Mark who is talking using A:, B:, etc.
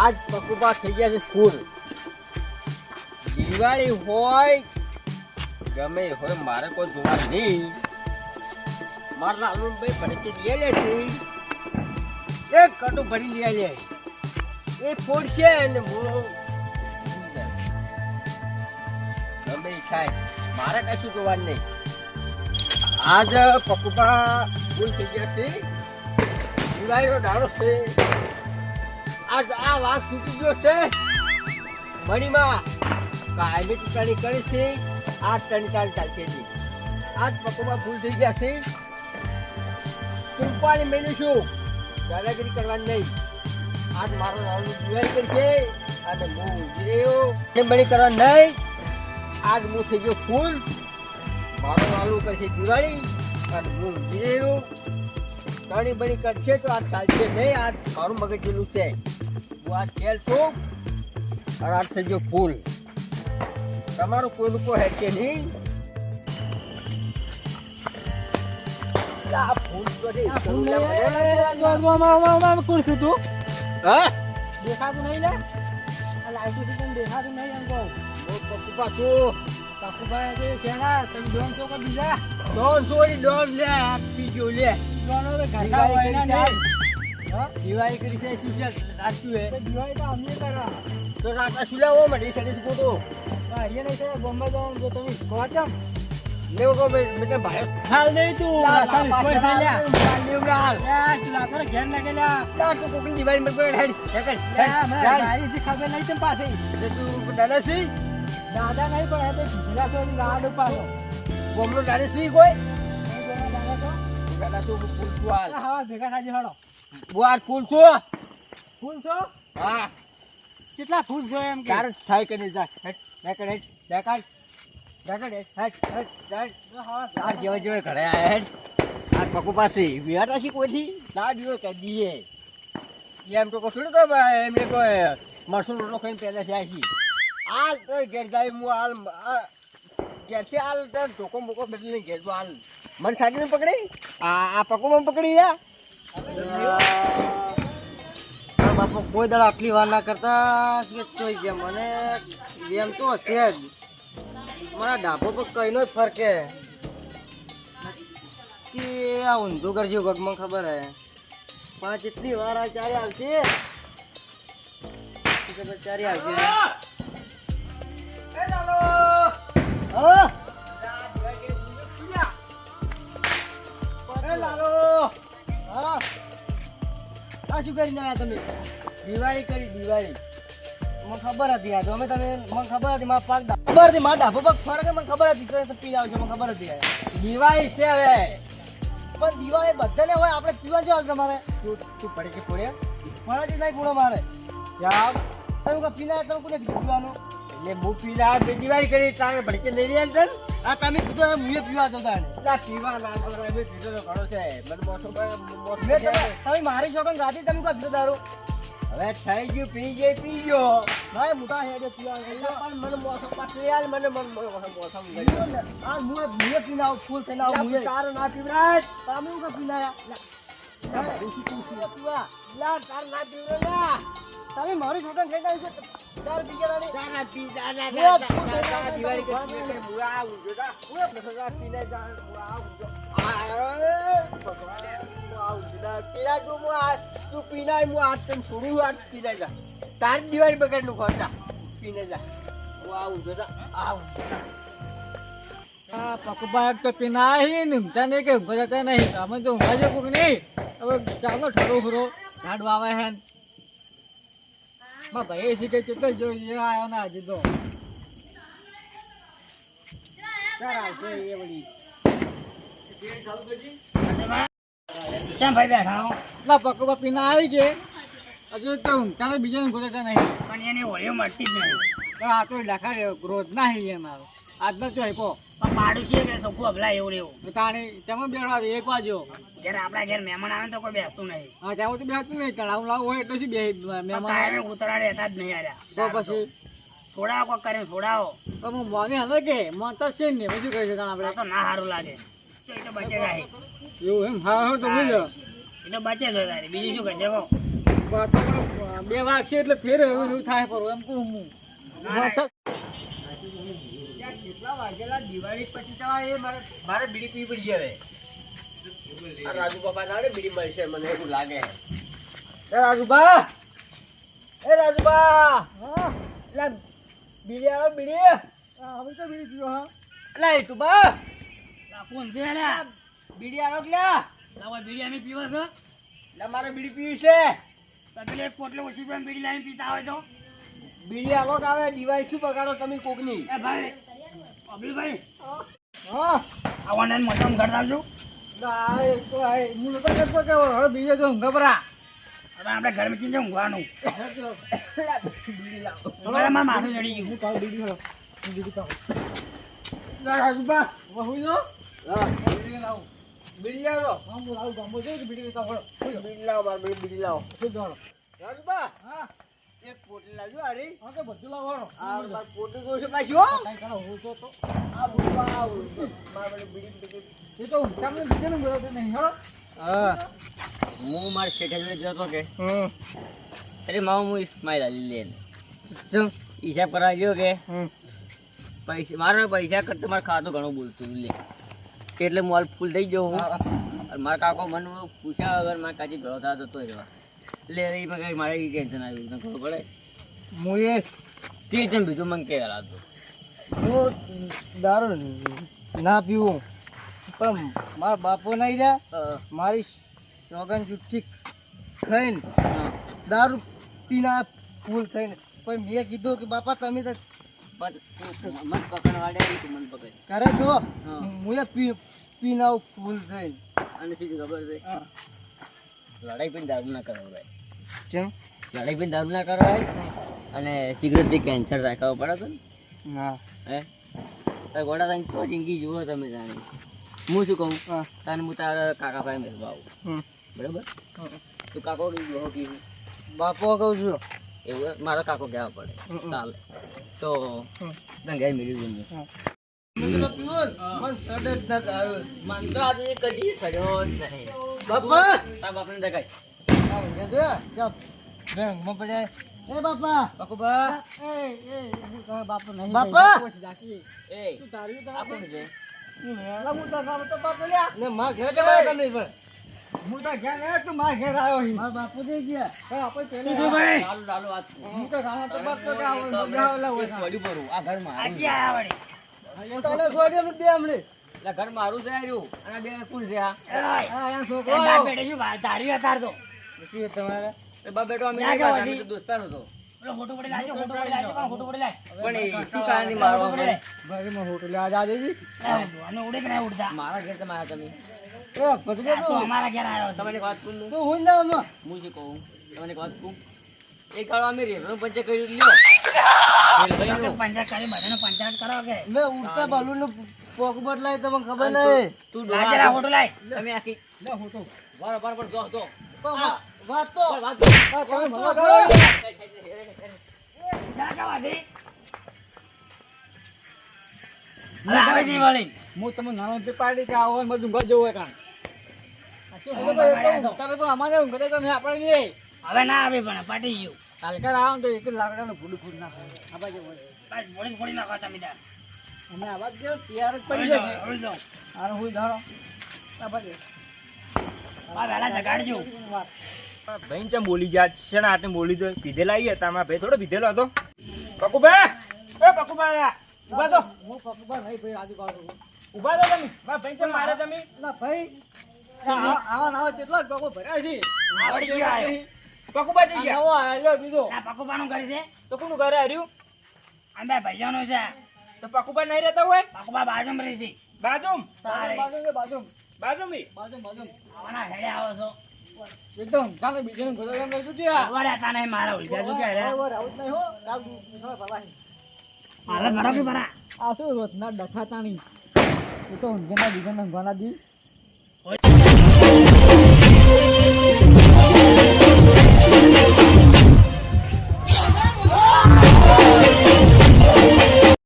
A: આજ પકુપા થઈ ગયા છે ફૂલ દિવાળી હોય, ગમે હોય, મારે કોઈ જોવા નહીં. મારા લાલુ ભડકી લઈ લે છે. એક કટું ભરી લઈ લે એ ફૂડ છે ને હું ગમે થાય. મારે કશું જોવાનું નહીં. આજ પકુપા ફૂલ થઈ ગયા છે. દિવાળીનો ડાળો છે. આજ આ વાત સૂટી ગયો છે. મણીમાં કાયમી ટૂટાણી કરી છે, આ ત્રણ ચાર ચાલશે આજ પકોમાં ભૂલ થઈ ગયા છે. કૃપાની મેળ્યું છું દાદાગીરી કરવાની નહીં. આજ મારો નાનું દિવાળી કરશે અને હું ઊંઘી રહ્યો. બળી કરવા નહીં? આજ હું થઈ ગયો ફૂલ. મારો નાનું કરશે દિવાળી અને હું ઊંઘી રહ્યો. ઘણી બની કરશે તો આ ચાલશે નહીં. આ મારું મગજ જેલું છે. હું આ ખેલ છું. અને આ થઈ ગયો ફૂલ. તમારું કોઈ લોકો છે નહીં તો.
B: તું?
A: હા?
B: દેખાતું નહીં આ લાઈટું દેખાતું નહીં એમ કહું.
A: હું
B: કાકુભાઈ શેના? તમે ડોન છો કે બીજા?
A: ડોન છોડી ડોન લે પીજો લે.
B: ડોનો તો ઘાટા હોય ના?
A: દિવાળી કરી છે શું છે? રાખ્યું હે
B: દિવાળી તો અમે કરવા
A: તો રાતા શું લેવો? મળી સડી શકો તો.
B: એ નહીં થાય બોમ્બે જવાનું જો તમે છો ને.
A: લેવો કો મેં ભાઈ.
B: હાલ નહીં તું તારી કોઈ થઈ લ્યા.
A: લેવડાલ
B: લ્યા, તું લાકડો ઘેર લાગે લ્યા.
A: લા તું કોકની દિવાળી માં કોઈ હેડ હેડ
B: લ્યા, મને
A: હેડ
B: મારી હજી ખબર નહીં તેમ પાસે
A: તું દાદા
B: નહીં પણ એ તો ભીલા છોડી લાડુ પાછો
A: બોમલો દાદા સી કોઈ?
B: દાદા તો.
A: ફૂલ છું હાલ.
B: હવા ભેગા થાજી હળો
A: બુઆર ફૂલ છું.
B: ફૂલ છો?
A: હા.
B: કેટલા ફૂલ છો એમ કે?
A: તાર થાય કે નહીં જાય હેડ દેખાડ હેડ દેખાડ દેખાડ હેડ હેડ હેડ હેડ. આ જેવા જેવા ઘરે આયા હેડ. આ પકુ પાસે. વિહાટા કોઈથી? ના દીવો કહી દીએ. એમ તો કશું નહીં કોઈ એમને કોઈ મરસું રોટલો ખાઈને પહેલા થયા છી. હાલ તો ઘેર જાય હું હાલ આ હાલ ઢોકો મોકો બદલીને ઘેર તો હાલ. મને સાડી પકડી? આ આ પકોમાં પકડી યા
C: બાપુ કોઈ દાડો આટલી વાર ના કરતા કે ચોઈ ગયા મને? એમ તો હશે જ. મારા ડાબો પર કઈનો ફરકે. આ ઊંધું કરજો મને ખબર હે. પણ આ જેટલી વાર આ ચારે આવશે ચારે આવશે આ શું કરીને આવ્યા તમે?
A: દિવાળી કરી, દિવાળી.
C: ખબર હતી આ અમે તમે મને ખબર હતી મારા પાક ખબર હતી મારા ડાબો પગ ફરકે મને ખબર હતી? તો પી આવશે મને ખબર હતી.
A: દિવાળી છે હવે.
C: પણ દિવાળી બધાને હોય, આપણે પીવા જાવ તમારે
A: પડે છે પડે
C: જ નહીં પૂરો મારે.
A: યાર,
C: તમે પીના તમે કોને પીવાનું?
A: એટલે હું પીલા બે દિવાળી કરી તારે ભડકે લઈ રહ્યા છે
C: આ તમે એમ મુએ પીવા જતા તાણે.
A: ના પીવા ના ખબર મેં પીધો તો ઘણો છે. મને
C: બોસો તમે તમે મારી શોખન ગાડી તમે કોઈ પીધો દારૂ
A: હવે થઈ ગયું પી ગયો પી ગયો.
C: ના મોટા હેડે પીવા
A: પણ મને મોસો પાછું યાર મને મન મોસો મોસો ગયો.
C: આ મુએ મુએ પીના ફૂલ આવું મુએ.
A: તારે ના પીવરાજ
C: તમે હું કા પીના તમે મારી છે?
A: દિવાળી કે આવું જો. તા પીને જા મુઆ આવું જો આ ભગવાન આવું જો તા પીલા જો મુઆ તું પીના મુ હાથ તને છોડું હાથ પીને જા. તાર દિવાળી બગડનું ખોતા પીને જા. મુઆ આવું જો. તા આવું
B: આ પકુભાઈ તો પીના હી ને નહીં કે ઊંઘવા જતા નહીં. અમે તો ઊંઘવા જે કોક નહીં. હવે ચાલો ઠરો ફરો. ગાડો આવે હે ભાઈ એસી ચેતલ ચિત્ર એ આવ્યો ના હજી તો. આવશે એ વળી.
D: કેમ ભાઈ બેઠા હો?
B: ના પીના આવી ગયે. હજુ તો ઊંઘતા બીજાને ઊંઘવા નહીં.
D: પણ એની હોળીઓ મળતી જ નહીં.
B: આ તો લખા રોજ ના હી એમ આવે આજનો જો હેપો
D: પણ પાડું છે કે ચોખ્ખું અભલા એવું એવું.
B: તાણે તમે બેઠા એક વાજો
D: ઘેર આપણા ઘેર મહેમાન આવે તો કોઈ બેસતું નહીં.
B: હા ત્યાં તો બેસતું નહીં તળાવ લાવ હોય એટલે શું બે મહેમાન
D: કાયમી ઉતરા રહેતા જ નહીં
B: તો પછી?
D: છોડાવો કોઈ કરીને છોડાવો.
B: તો હું મને હલે કે? મન તો છે ને બીજું કહી
D: શકાય
B: આપણે?
D: તો ના સારું લાગે. તો બચે જાય.
B: એવું એમ? હા હા તો બોલ
D: એ તો બચે જ તારી બીજું શું કહી.
B: શકો બે વાગ છે એટલે ફેર એવું એવું થાય પર એમ કહું હું. તો-
A: જેટલા વાગેલા દિવાળી પછી જવા એ મારે મારે બીડી પીવી પડી જવે આ રાજુ બાપા તારે બીડી મળશે મને એવું લાગે. એ રાજુબા એ રાજુબા
B: હા.
A: એટલે બીડી આવે બીડી.
B: હવે તો બીડી પીવો હા.
A: એટલે તું
D: બા. કોણ છે?
A: બીડી આવો?
D: લાવો બીડી અમે પીવો છો.
A: એટલે મારે બીડી પીવી છે.
D: તમે એક પોટલો ઓછી પણ બીડી લાવીને પીતા હોય તો.
A: બીડી આવો આવે દિવાળી શું બગાડો તમે કોકની?
D: એ ભાઈ અભિભાઈ
B: હા.
D: આ ઓનલાઈન મોટમ ઘર આવજો
B: ના એ તો આ એ હું નતો કરતો કે હવે બીજો જો ગભરા
D: હવે આપણે ઘર મૂકીને ઊંઘવાનું.
A: બીડી લાવો
D: મારે મારું માથું ચડી ગયું.
B: હું પાવ બીડી હું બીડી પાવ
A: રાજુબા
B: જાઓ બીડી લાવો.
A: બીડી લાવો.
B: હા હું લાવું ગામો જઈ બીડી લેતા
A: બીડી લાવો બીડી બીડી લાવો.
B: શું જાણો?
A: રાજુબા
B: હા.
A: એક પોટલી લાવજો અરે.
B: હા તો બધું લાવો
A: આ મારે પોટલી જોશે પાછું હો.
B: કાંઈ કરો હું તો તો
A: આ બુડવા આવું મારે પેલી બીડી બીડી
B: એ તો તમને બીજે નું ગયો નહીં હળો
C: હા.
E: હું મારી શેઠા જોડે જતો કે
C: હમ.
E: અરે મામા હું ઇસ્માઇલ અલી લેન
C: ચમ
E: હિસાબ કરાવી ગયો કે?
C: હમ.
E: પૈસા મારા પૈસા કરતા મારે ખાતું ઘણું બોલતું લે. એટલે હું હાલ ફૂલ થઈ ગયો હું. મારા કાકો મને પૂછ્યા વગર મારા કાચી ભેળો થતો રહેવા એટલે એ મને મારે મારે ટેન્શન આવ્યું તને ખબર પડે?
C: હું એ
E: તે જેમ બીજું મને કે હતું
C: હું દારૂ ના પીવું. પણ મારા બાપો નહીં રહ્યા. મારી સોગન જુઠ્ઠી ખાઈને દારૂ પીના ફૂલ થઈને. પછી મેં કીધું કે બાપા તમે તો
E: મન પકડ વાડે તું મન પકડ.
C: કરે જો
E: હું.
C: પી પીના ફૂલ થઈને.
E: અને સીધી ખબર છે. લડાઈ પણ દારૂ ના કરવાય
C: ચમ
E: લડાઈ પણ દારૂ ના કરવાય અને સિગરેટથી કેન્સર રાખવો પડે છે હા. હે? ગોડા થઈને તો જિંદગી જુઓ તમે જાણી. હું શું કહું. તને હું તારા કાકા ભાઈ મેળવા આવું. બરાબર? તું કાકો કીધું
C: બાપો કહું છું.
E: એવું મારો કાકો કહેવા પડે. ચાલે. તો. તને ઘેર મેળવી દઉં.
B: હું તો
C: માં ઘરે
B: તો મારા ઘેર આવ્યો
C: મારા બાપુ જઈ ગયા
B: આપણે
E: ચાલુ ચાલુ વાત
B: હું તો બાપો
E: આ ઘર મારું
D: આજી આયા વળી
C: તને છોડી અમે બે હમણે.
E: એટલે ઘર મારું છે રહ્યું અને બે કુલ છે આ
B: આ છોકરો.
D: બેટે શું વાત હતા તો.
C: શું તમારે?
E: એ બા બેટો અમે નહીં દોસ્તાર હતો.
D: ફોટો પડી લાવજો ફોટો પડી લાવજો ફોટો પડી લાવ
E: પણ શું કારણ
D: ફોટો? લાવ.
B: ભાઈ, માં હોટલે આજ આ દેવી.
D: એ, ઉડે કે નહીં ઉડતા?
E: મારા ઘેર તમે આવ્યા તમે.
C: એ ભત્રીજા
D: તો અમારા ઘેર આવ્યો
E: તમને વાત કહું હું?
C: તું હું જાવમાં
E: હું શું કહું? તમને વાત કહું એક ગાળો અમે રેલવે પંચે કર્યું લ્યો.
D: પંચાયત કરી બધાને પંચાયત કરો કે.
C: મે ઉડતા બલૂનનું પોક બદલાય તમને ખબર નહીં.
E: તું
D: રા ફોટો લાય
E: તમે આખી
B: લે હોટો.
E: વાર વાર પર જો જો.
C: વાત તો
E: વાત
C: તો જા
D: ક્યાં ક્યાં આવે દિવાળી
B: હું તમને નાનો પાડી કે આવો બધું ઘર જવું કાં. એટલે ભાઈ, એ તો તારે તો અમારે ઊંઘ તો નહીં, આપણે નહીં.
D: હવે ના આવે પણ પાટી ગયું
B: કાલકા આવો તો એક લાકડાનું ભૂલું ફૂલ નાખો. આ બાજુ વળી.
D: બસ મોડી ફોડી નાખો તમે તાર.
B: અમે આવા ગયો તૈયાર જ પડી જાય
D: હળી જાઓ.
B: આને હુઈ ધારો. આ બાજુ.
D: આ વહેલા જગાડજો
F: ભાઈ ચમ બોલી ગયા છે ને આટલે બોલી દો પીધેલા આવી હતા મારા ભાઈ થોડો પીધેલો હતો પકુબા એ પકુબા ઊભા તો
B: હું પકુબા નહીં ભાઈ આજુબાજુ.
F: ઊભા તો તમે મારા ભાઈ ચમ મારે તમે
B: ના ભાઈ આવા નાવા કેટલા બાપુ ભર્યા છે
D: આવડી ગયો.
F: પકુબા
B: આ
F: ગયા.
B: નવો આયેલો બીજો.
D: આ પકુપાનું ઘર છે?
F: તો કોનું ઘર હર્યું
D: આ બે ભાઈઓનું છે.
F: તો પકુબા નહીં રહેતા હોય?
D: પકુપા બાજુમ રહે છે.
F: બાજુમ?
D: બાજુમ
B: બાજુ બાજુમ બાજુ
F: બાજુ મી
B: બાજુ બાજુ
D: આવવાના હેડે આવો છો.
B: એકદમ ચાલે બીજાનું ઘરે એમ લઈ જતી
D: આ હતા તાને મારા ઉલ શું કહે રે?
B: આવું નહીં હો. કાલ સવારે ભરાય.
D: હાલત ભરો કે મારા
B: આ શું રોજના ડખાતાણી એ તો ઊંઘેના બીજાના ઊંઘવાના દી.